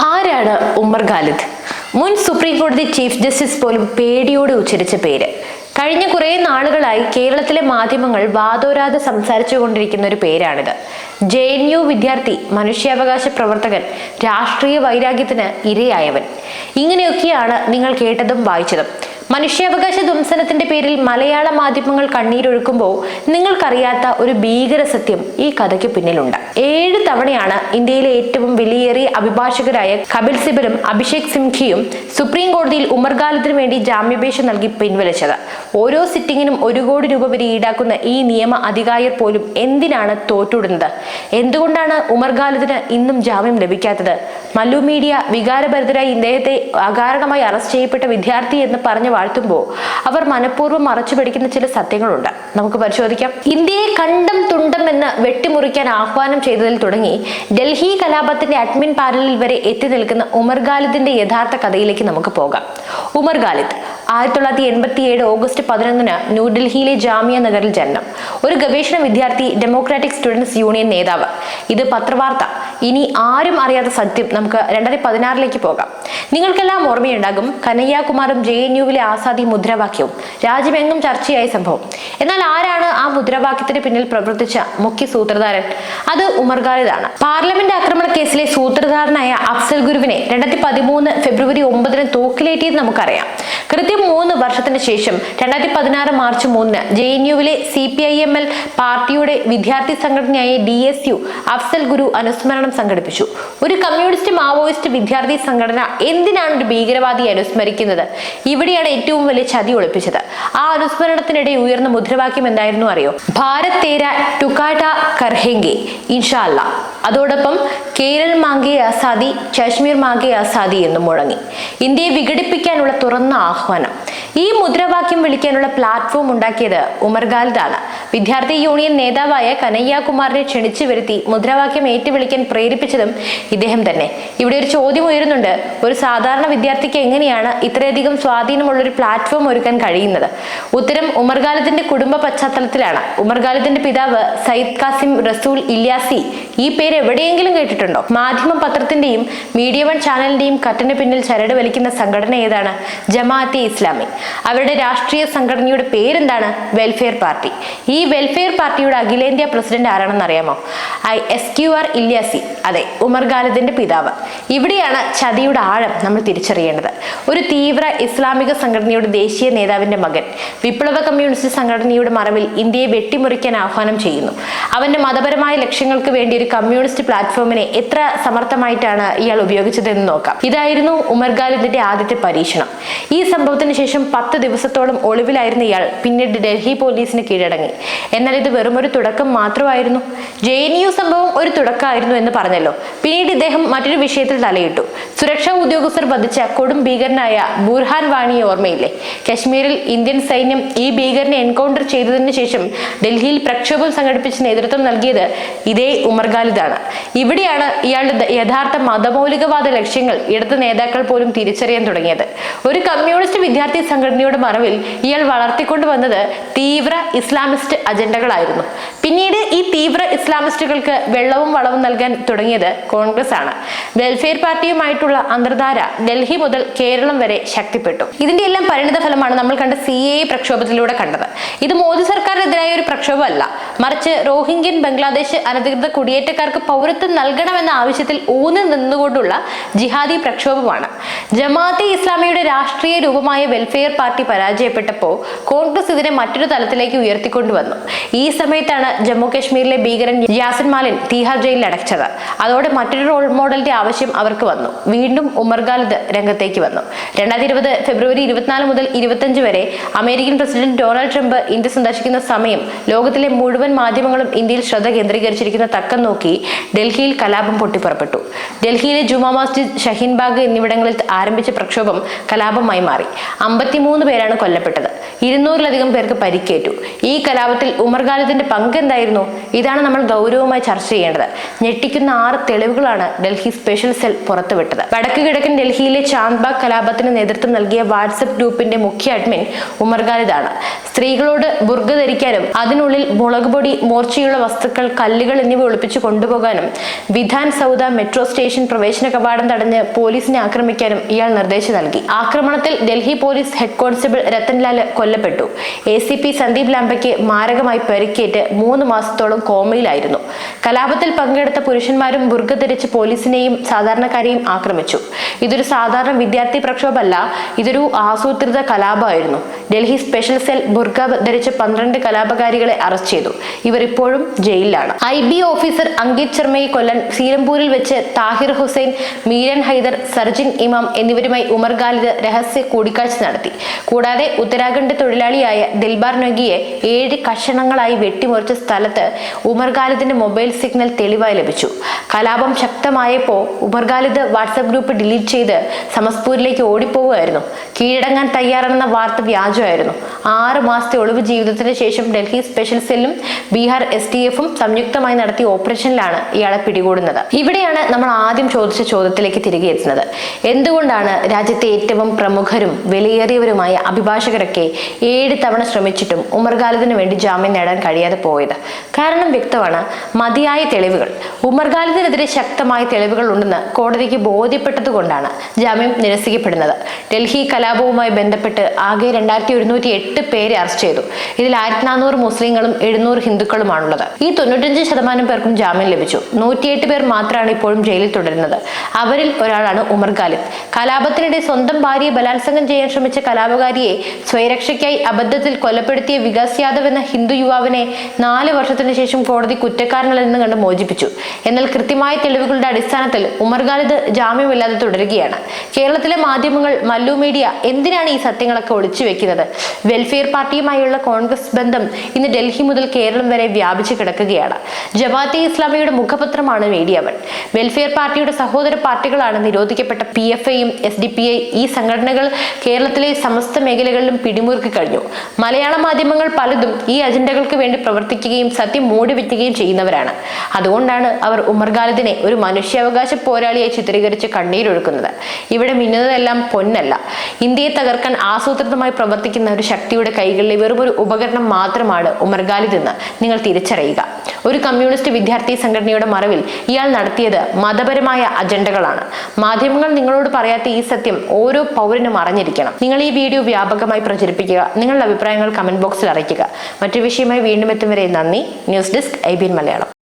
ആരാണ് ഉമ്മർ ഖാലിദ്? മുൻ സുപ്രീം കോടതി ചീഫ് ജസ്റ്റിസ് പോലും പേടിയോടെ ഉച്ചരിച്ച പേര്. കഴിഞ്ഞ കുറേ നാളുകളായി കേരളത്തിലെ മാധ്യമങ്ങൾ വാദോരാതെ സംസാരിച്ചു കൊണ്ടിരിക്കുന്ന ഒരു പേരാണിത്. ജെ എൻ യു വിദ്യാർത്ഥി മനുഷ്യാവകാശ പ്രവർത്തകൻ രാഷ്ട്രീയ വൈരാഗ്യത്തിന് ഇരയായവൻ. ഇങ്ങനെയൊക്കെയാണ് നിങ്ങൾ കേട്ടതും വായിച്ചതും. മനുഷ്യാവകാശ ധ്വംസനത്തിന്റെ പേരിൽ മലയാള മാധ്യമങ്ങൾ കണ്ണീരൊഴുക്കുമ്പോൾ നിങ്ങൾക്കറിയാത്ത ഒരു ഭീകര സത്യം ഈ കഥയ്ക്ക് പിന്നിലുണ്ട്. ഏഴ് തവണയാണ് ഇന്ത്യയിലെ ഏറ്റവും വിലയേറിയ അഭിഭാഷകരായ കപിൽ സിബലും അഭിഷേക് സിംഖിയും സുപ്രീം കോടതിയിൽ ഉമർ ഖാലിദിന് വേണ്ടി ജാമ്യാപേക്ഷ നൽകി പിൻവലിച്ചത്. ഓരോ സിറ്റിങ്ങിനും ഒരു കോടി രൂപ വരെ ഈടാക്കുന്ന ഈ നിയമ അധികായർ പോലും എന്തിനാണ് തോറ്റുവിടുന്നത്? എന്തുകൊണ്ടാണ് ഉമർ ഖാലിദിന് ഇന്നും ജാമ്യം ലഭിക്കാത്തത്? മല്ലു മീഡിയ വികാരഭരിതരായി ഇദ്ദേഹത്തെ അകാരണമായി അറസ്റ്റ് ചെയ്യപ്പെട്ട വിദ്യാർത്ഥി എന്ന് പറഞ്ഞു വാഴ്ത്തുമ്പോൾ അവർ മനഃപൂർവം മറച്ചു പിടിക്കുന്ന ചില സത്യങ്ങളുണ്ട്. നമുക്ക് പരിശോധിക്കാം. ഇന്ത്യയെ കണ്ടം തുണ്ടം എന്ന് വെട്ടിമുറിക്കാൻ ആഹ്വാനം ചെയ്തതിൽ തുടങ്ങി ഡൽഹി കലാപത്തിന്റെ അഡ്മിൻ പാനലിൽ വരെ എത്തി നിൽക്കുന്ന ഉമർ ഖാലിദിന്റെ യഥാർത്ഥ കഥയിലേക്ക് നമുക്ക് പോകാം. ഉമർ ഖാലിദ് ആയിരത്തി തൊള്ളായിരത്തി എൺപത്തി ഏഴ് ഓഗസ്റ്റ് പതിനൊന്നിന് ന്യൂഡൽഹിയിലെ ജാമിയ നഗറിൽ ജനനം. ഒരു ഗവേഷണ വിദ്യാർത്ഥി ഡെമോക്രാറ്റിക് സ്റ്റുഡൻസ് യൂണിയൻ നേതാവ്. ഇത് പത്രവാർത്ത. ഇനി ആരും അറിയാത്ത സത്യം നമുക്ക് രണ്ടായിരത്തി പതിനാറിലേക്ക് പോകാം. നിങ്ങൾക്കെല്ലാം ഓർമ്മയുണ്ടാകും കനയ്യാകുമാറും ജെ എൻ യുവിലെ ആസാദി മുദ്രാവാക്യവും രാജ്യമെങ്ങും ചർച്ചയായ സംഭവം. എന്നാൽ ആരാണ് ആ മുദ്രാവാക്യത്തിന് പിന്നിൽ പ്രവർത്തിച്ച മുഖ്യ സൂത്രധാരൻ? അത് ഉമർ ഖാലിദാണ് പാർലമെന്റ് ആക്രമണ കേസിലെ സൂത്രധാരനായ അഫ്സൽ ഗുരുവിനെ രണ്ടായിരത്തി പതിമൂന്ന് ഫെബ്രുവരി ഒമ്പതിന് തൂക്കിലേറ്റിയത് നമുക്കറിയാം. കൃത്യം മൂന്ന് വർഷത്തിന് ശേഷം രണ്ടായിരത്തി പതിനാറ് മാർച്ച് മൂന്നിന് J N യുവിലെ C P I M L പാർട്ടിയുടെ വിദ്യാർത്ഥി സംഘടനയായ D S U Afzal Guru അനുസ്മരണം സംഘടിപ്പിച്ചു. ഒരു കമ്മ്യൂണിസ്റ്റ് മാവോയിസ്റ്റ് വിദ്യാർത്ഥി സംഘടന എന്തിനാണ് ഒരു ഭീകരവാദിയെ അനുസ്മരിക്കുന്നത്? ഇവിടെയാണ് ഏറ്റവും വലിയ ചതി ഒളിപ്പിച്ചത്. ആ അനുസ്മരണത്തിനിടെ ഉയർന്ന മുദ്രാവാക്യം എന്തായിരുന്നു അറിയോ? ഭാരത് തേര ടുക്കാട്ട കർഹെങ്കെ ഇൻഷാല്ല അതോടൊപ്പം കേരൾ മാങ്കെ ആസാദി കാശ്മീർ മാങ്കെ ആസാദി എന്നും മുഴങ്ങി. ഇന്ത്യയെ വിഘടിപ്പിക്കാനുള്ള തുറന്ന ആഹ്വാനം. ഈ മുദ്രാവാക്യം വിളിക്കാനുള്ള പ്ലാറ്റ്ഫോം ഉണ്ടാക്കിയത് ഉമർ ഖാലിദാണ് വിദ്യാർത്ഥി യൂണിയൻ നേതാവായ കനയ്യാകുമാറിനെ ക്ഷണിച്ചു വരുത്തി മുദ്രാവാക്യം ഏറ്റുവിളിക്കാൻ പ്രേരിപ്പിച്ചതും ഇദ്ദേഹം തന്നെ. ഇവിടെ ഒരു ചോദ്യം ഉയരുന്നുണ്ട്. ഒരു സാധാരണ വിദ്യാർത്ഥിക്ക് എങ്ങനെയാണ് ഇത്രയധികം സ്വാധീനമുള്ള ഒരു പ്ലാറ്റ്ഫോം ഒരുക്കാൻ കഴിയുന്നത്? ഉത്തരം ഉമർ ഖാലിദിന്റെ കുടുംബ പശ്ചാത്തലത്തിലാണ്. ഉമർ ഖാലിദിന്റെ പിതാവ് സയ്യിദ് കാസിം റസൂൽ ഇല്യാസി. ഈ പേര് എവിടെയെങ്കിലും കേട്ടിട്ടുണ്ടോ? മാധ്യമ പത്രത്തിന്റെയും മീഡിയ വൺ ചാനലിന്റെയും കട്ടിന് പിന്നിൽ ചരട് വലിക്കുന്ന സംഘടന ഏതാണ്? ജമാഅത്തെ ഇസ്ലാമി. അവരുടെ രാഷ്ട്രീയ സംഘടനയുടെ പേരെന്താണ്? Welfare party. ഈ വെൽഫെയർ പാർട്ടിയുടെ അഖിലേന്ത്യാ പ്രസിഡന്റ് ആരാണെന്ന് അറിയാമോ? I S Q R Ilyasi. അതെ ഉമർ ഖാലിദിന്റെ പിതാവ്. ഇവിടെയാണ് ചതിയുടെ ആഴം നമ്മൾ തിരിച്ചറിയേണ്ടത്. ഒരു തീവ്ര ഇസ്ലാമിക സംഘടനയുടെ ദേശീയ നേതാവിന്റെ മകൻ. വിപ്ലവ കമ്മ്യൂണിസ്റ്റ് സംഘടനയുടെ മറവിൽ ഇന്ത്യയെ വെട്ടിമുറിക്കാൻ ആഹ്വാനം ചെയ്യുന്നു. അവന്റെ മതപരമായ ലക്ഷ്യങ്ങൾക്ക് വേണ്ടി ഒരു കമ്മ്യൂണിസ്റ്റ് പ്ലാറ്റ്ഫോമിനെ എത്ര സമർത്ഥമായിട്ടാണ് ഇയാൾ ഉപയോഗിച്ചതെന്ന് നോക്കാം. ഇതായിരുന്നു ഉമർ ഖാലിദിന്റെ ആദ്യത്തെ പരീക്ഷണം. ഈ സംഭവത്തിന് ശേഷം പത്ത് ദിവസത്തോളം ഒളിവിലായിരുന്ന ഇയാൾ പിന്നീട് ഡൽഹി പോലീസിന് കീഴടങ്ങി. എന്നാൽ ഇത് വെറും ഒരു തുടക്കം മാത്രമായിരുന്നു. ജെ എൻ യു സംഭവം ഒരു തുടക്കമായിരുന്നു എന്ന് പറഞ്ഞല്ലോ. പിന്നീട് ഇദ്ദേഹം മറ്റൊരു വിഷയത്തിൽ തലയിട്ടു. സുരക്ഷാ ഉദ്യോഗസ്ഥർ വധിച്ച കൊടും ഭീകരനായ ബുർഹാൻ വാണിയെ ഓർമ്മയില്ലേ? കശ്മീരിൽ ഇന്ത്യൻ സൈന്യം ഈ ഭീകരനെ എൻകൗണ്ടർ ചെയ്തതിനു ശേഷം ഡൽഹിയിൽ പ്രക്ഷോഭം സംഘടിപ്പിച്ച് നേതൃത്വം നൽകിയത് ഇതേ ഉമർ ഖാലിദാണ്. ഇവിടെയാണ് ഇയാളുടെ യഥാർത്ഥ മതമൗലികവാദ ലക്ഷ്യങ്ങൾ ഇടത് നേതാക്കൾ പോലും തിരിച്ചറിയാൻ തുടങ്ങിയത്. ഒരു കമ്മ്യൂണിസ്റ്റ് വിദ്യാർത്ഥി സംഘടനയുടെ മറവിൽ ഇയാൾ വളർത്തിക്കൊണ്ടുവന്നത് തീവ്ര ഇസ്ലാമിസ്റ്റ് അജണ്ടകളായിരുന്നു. പിന്നീട് ഈ തീവ്ര ഇസ്ലാമിസ്റ്റുകൾക്ക് വെള്ളവും വളവും നൽകാൻ തുടങ്ങിയത് കോൺഗ്രസ് ആണ് വെൽഫെയർ പാർട്ടിയുമായിട്ടുള്ള അന്തർധാര ഡൽഹി മുതൽ കേരളം വരെ ശക്തിപ്പെട്ടു. ഇതിന്റെ എല്ലാം പരിണിത ഫലമാണ് നമ്മൾ കണ്ട സി എ പ്രക്ഷോഭത്തിലൂടെ കണ്ടത്. ഇത് മോദി സർക്കാരിനെതിരായ ഒരു പ്രക്ഷോഭമല്ല. മറിച്ച് റോഹിംഗ്യൻ ബംഗ്ലാദേശ് അനധികൃത കുടിയേറ്റക്കാർക്ക് പൗരത്വം നൽകണമെന്ന ആവശ്യത്തിൽ ഊന്നി നിന്നുകൊണ്ടുള്ള ജിഹാദി പ്രക്ഷോഭമാണ്. ജമാഅത്തെ ഇസ്ലാമിയുടെ രാഷ്ട്രീയ രൂപമായ വെൽഫെയർ പാർട്ടി പരാജയപ്പെട്ടപ്പോൾ കോൺഗ്രസ് ഇതിനെ മറ്റൊരു തലത്തിലേക്ക് ഉയർത്തിക്കൊണ്ടുവന്നു. ഈ സമയത്താണ് ജമ്മു കാശ്മീരിലെ ഭീകരൻ യാസിൻ മാലിൻ തീഹാർ ജയിലിൽ അടച്ചത്. അതോടെ മറ്റൊരു റോൾ മോഡലിന്റെ ആവശ്യം അവർക്ക് വന്നു. വീണ്ടും ഉമർ ഖാലിദ് രംഗത്തേക്ക് വന്നു. രണ്ടായിരത്തി ഇരുപത് ഫെബ്രുവരി ഇരുപത്തിനാല് മുതൽ ഇരുപത്തഞ്ച് വരെ American president Donald Trump India സന്ദർശിക്കുന്ന സമയം ലോകത്തിലെ മുഴുവൻ മാധ്യമങ്ങളും ഇന്ത്യയിൽ ശ്രദ്ധ കേന്ദ്രീകരിച്ചിരിക്കുന്ന തക്കം നോക്കി ഡൽഹിയിൽ കലാപം പൊട്ടിപ്പുറപ്പെട്ടു. ഡൽഹിയിലെ ജുമാ മസ്ജിദ് ഷഹീൻബാഗ് എന്നിവിടങ്ങളിൽ ആരംഭിച്ച പ്രക്ഷോഭം കലാപമായി മാറി. അമ്പത്തിമൂന്ന് പേരാണ് കൊല്ലപ്പെട്ടത്. ഇരുന്നൂറിലധികം പേർക്ക് പരിക്കേറ്റു. ഈ കലാപത്തിൽ ഉമർ പങ്ക് എന്തായിരുന്നു? ഇതാണ് നമ്മൾ ഗൗരവമായി ചർച്ച ചെയ്യേണ്ടത്. ഞെട്ടിക്കുന്ന ആറ് തെളിവുകളാണ് ഡൽഹി സ്പെഷ്യൽ സെൽ പുറത്തുവിട്ടത്. വടക്ക് കിഴക്കൻ ഡൽഹിയിലെ ചാന്ദ്ബാഗ് കലാപത്തിന് നേതൃത്വം നൽകിയ വാട്സപ്പ് ഗ്രൂപ്പിന്റെ മുഖ്യ അഡ്മിൻ ഉമർ ഖാലിദാണ്. സ്ത്രീകളോട് ബുർഗ ധരിക്കാനും അതിനുള്ളിൽ മുളക് പൊടി മൂർച്ചയുള്ള വസ്തുക്കൾ കല്ലുകൾ എന്നിവ ഒളിപ്പിച്ചു കൊണ്ടുപോകാനും വിധാൻ സൗദ മെട്രോ സ്റ്റേഷൻ പ്രവേശന കവാടം തടഞ്ഞ് പോലീസിനെ ആക്രമിക്കാനും ഇയാൾ നിർദ്ദേശം നൽകി. ആക്രമണത്തിൽ Delhi police head constable Ratanlal കൊല്ലപ്പെട്ടു. എ സി പി സന്ദീപ് ലാംബയ്ക്ക് മാരകമായി പരിക്കേറ്റ് മൂന്ന് മാസത്തോളം കോമയിലായിരുന്നു. കലാപത്തിൽ പങ്കെടുത്ത പുരുഷന്മാരും ബുർഗ ധരിച്ച് പോലീസിനെയും സാധാരണക്കാരെയും ആക്രമിച്ചു. ഇതൊരു സാധാരണ വിദ്യാർത്ഥി പ്രക്ഷോഭമല്ല ഇതൊരു ആസൂത്രിത കലാപമായിരുന്നു. ഡൽഹി സ്പെഷ്യൽ സെൽ ബുർഗ ധരിച്ച പന്ത്രണ്ട് കലാപകാരികളെ അറസ്റ്റ് ചെയ്തു. ഇവർ ഇപ്പോഴും ജയിലിലാണ്. ഐ ബി ഓഫീസർ അങ്കിത് ശർമ്മയെ കൊല്ലൻ സീലംപൂരിൽ വെച്ച് താഹിർ ഹുസൈൻ മീരൻ ഹൈദർ സർജിൻ ഇമാം എന്നിവരുമായി ഉമർ ഖാലിദ് രഹസ്യ കൂടിക്കാഴ്ച നടത്തി. കൂടാതെ ഉത്തരാഖണ്ഡ് തൊഴിലാളിയായ ദിൽബാർ നഗിയെ ഏഴ് കഷണങ്ങളായി വെട്ടിമുറിച്ച സ്ഥലത്ത് ഉമർ ഖാലിദിന്റെ മൊബൈൽ സിഗ്നൽ തെളിവായി ലഭിച്ചു. കലാപം ശക്തമായപ്പോൾ Umar Khalid WhatsApp group delete ചെയ്ത് സമസ്പൂരിലേക്ക് ഓടിപ്പോവുകയായിരുന്നു. കീഴടങ്ങാൻ തയ്യാറാണെന്ന വാർത്ത വ്യാജമായിരുന്നു. ആറ് മാസത്തെ ഒളിവ് ജീവിതത്തിന് ശേഷം ഡൽഹി സ്പെഷ്യൽ സെല്ലും ബീഹാർ എസ് ടി എഫും സംയുക്തമായി നടത്തിയ ഓപ്പറേഷനിലാണ് ഇയാളെ പിടികൂടുന്നത്. ഇവിടെയാണ് നമ്മൾ ആദ്യം ചോദിച്ച ചോദ്യത്തിലേക്ക് തിരികെ എത്തുന്നത്. എന്തുകൊണ്ടാണ് രാജ്യത്തെ ഏറ്റവും പ്രമുഖരും വിലയേറിയവരുമായ അഭിഭാഷകരൊക്കെ ഏഴ് തവണ ശ്രമിച്ചിട്ടും ഉമർ ഖാലിദിന് വേണ്ടി ജാമ്യം നേടാൻ കഴിയാതെ പോയത്? കാരണം വ്യക്തമാണ് മതിയായ തെളിവുകൾ. ഉമർ ഖാലിദിനെതിരെ ശക്തമായ തെളിവുകൾ ഉണ്ടെന്ന് കോടതിക്ക് ബോധ്യപ്പെട്ടതുകൊണ്ടാണ് ജാമ്യം നിരസിക്കപ്പെടുന്നത്. ഡൽഹി കലാപവുമായി ബന്ധപ്പെട്ട് ആകെ രണ്ടായിരത്തി ഒരുന്നൂറ്റി എട്ട് പേരെ അറസ്റ്റ് ചെയ്തു. ഇതിൽ ആയിരത്തി നാനൂറ് മുസ്ലിങ്ങളും എഴുന്നൂറ് ഹിന്ദുക്കളുമാണുള്ളത്. ഈ തൊണ്ണൂറ്റഞ്ച് ശതമാനം പേർക്കും ജാമ്യം ലഭിച്ചു. നൂറ്റിയെട്ട് പേർ മാത്രമാണ് ഇപ്പോഴും ജയിലിൽ തുടരുന്നത്. അവരിൽ ഒരാളാണ് ഉമർ ഖാലിദ്. കലാപത്തിനിടെ സ്വന്തം ഭാര്യയെ ബലാത്സംഗം ചെയ്യാൻ ശ്രമിച്ച കലാപകാരിയെ സ്വയരക്ഷയ്ക്കായി അബദ്ധത്തിൽ കൊലപ്പെടുത്തിയ വികാസ് യാദവ് എന്ന ഹിന്ദു യുവാവിനെ നാല് വർഷത്തിന് ശേഷം കോടതി കുറ്റക്കാരനല്ലെന്ന് കണ്ട് മോചിപ്പിച്ചു. എന്നാൽ കൃത്യമായ തെളിവുകളുടെ അടിസ്ഥാനത്തിൽ ഉമർ ഖാലിദ് ജാമ്യമില്ലാതെ തുടരുകയാണ്. കേരളത്തിലെ മാധ്യമങ്ങൾ മല്ലു മീഡിയ എന്തിനാണ് ഈ സത്യങ്ങളൊക്കെ ഒളിച്ചു വെക്കുന്നത് വെൽഫെയർ പാർട്ടിയുമായുള്ള കോൺഗ്രസ് ബന്ധം ഇന്ന് ഡൽഹി മുതൽ കേരളം വരെ വ്യാപിച്ചു കിടക്കുകയാണ്. ജമാഅത്തെ ഇസ്ലാമിയുടെ മുഖപത്രമാണ് മീഡിയ വൺ വെൽഫെയർ പാർട്ടിയുടെ സഹോദര പാർട്ടികളാണ് നിരോധിക്കപ്പെട്ട പി എഫ് ഐയും എസ് ഡി പി ഐ ഈ സംഘടനകൾ കേരളത്തിലെ സമസ്ത മേഖലകളിലും പിടിമുറുക്കി കഴിഞ്ഞു. മലയാള മാധ്യമങ്ങൾ പലതും ഈ അജണ്ടകൾക്ക് വേണ്ടി പ്രവർത്തിക്കുകയും സത്യം മൂടിവെക്കുകയും ചെയ്യുന്നവരാണ്. അതുകൊണ്ടാണ് അവർ ഉമർ ഖാലിദിനെ ഒരു മനുഷ്യാവകാശ പോരാളിയായി ചിത്രീകരിച്ച് കണ്ണീരൊഴുക്കുന്നത്. ഇവിടെ മിന്നുന്നതെല്ലാം പൊന്നല്ല. ഇന്ത്യയെ തകർക്കാൻ ആസൂത്രിതമായി പ്രവർത്തിക്കുന്ന ഒരു ശക്തിയുടെ കൈകളിലെ വെറുമൊരു ഉപകരണം മാത്രമാണ് ഉമർ ഖാലിദ് എന്ന്. നിങ്ങൾ തിരിച്ചറിയുക. ഒരു കമ്മ്യൂണിസ്റ്റ് വിദ്യാർത്ഥി സംഘടനയുടെ മറവിൽ ഇയാൾ നടത്തിയത് മതപരമായ അജണ്ടകളാണ്. മാധ്യമങ്ങൾ നിങ്ങളോട് പറയാത്ത ഈ സത്യം ഓരോ പൗരനും അറിഞ്ഞിരിക്കണം. നിങ്ങൾ ഈ വീഡിയോ വ്യാപകമായി പ്രചരിപ്പിക്കുക. നിങ്ങളുടെ അഭിപ്രായങ്ങൾ കമന്റ് ബോക്സിൽ അറിയിക്കുക. മറ്റു വിഷയമായി വീണ്ടും എത്തും വരെ നന്ദി. News desk I Malayalam.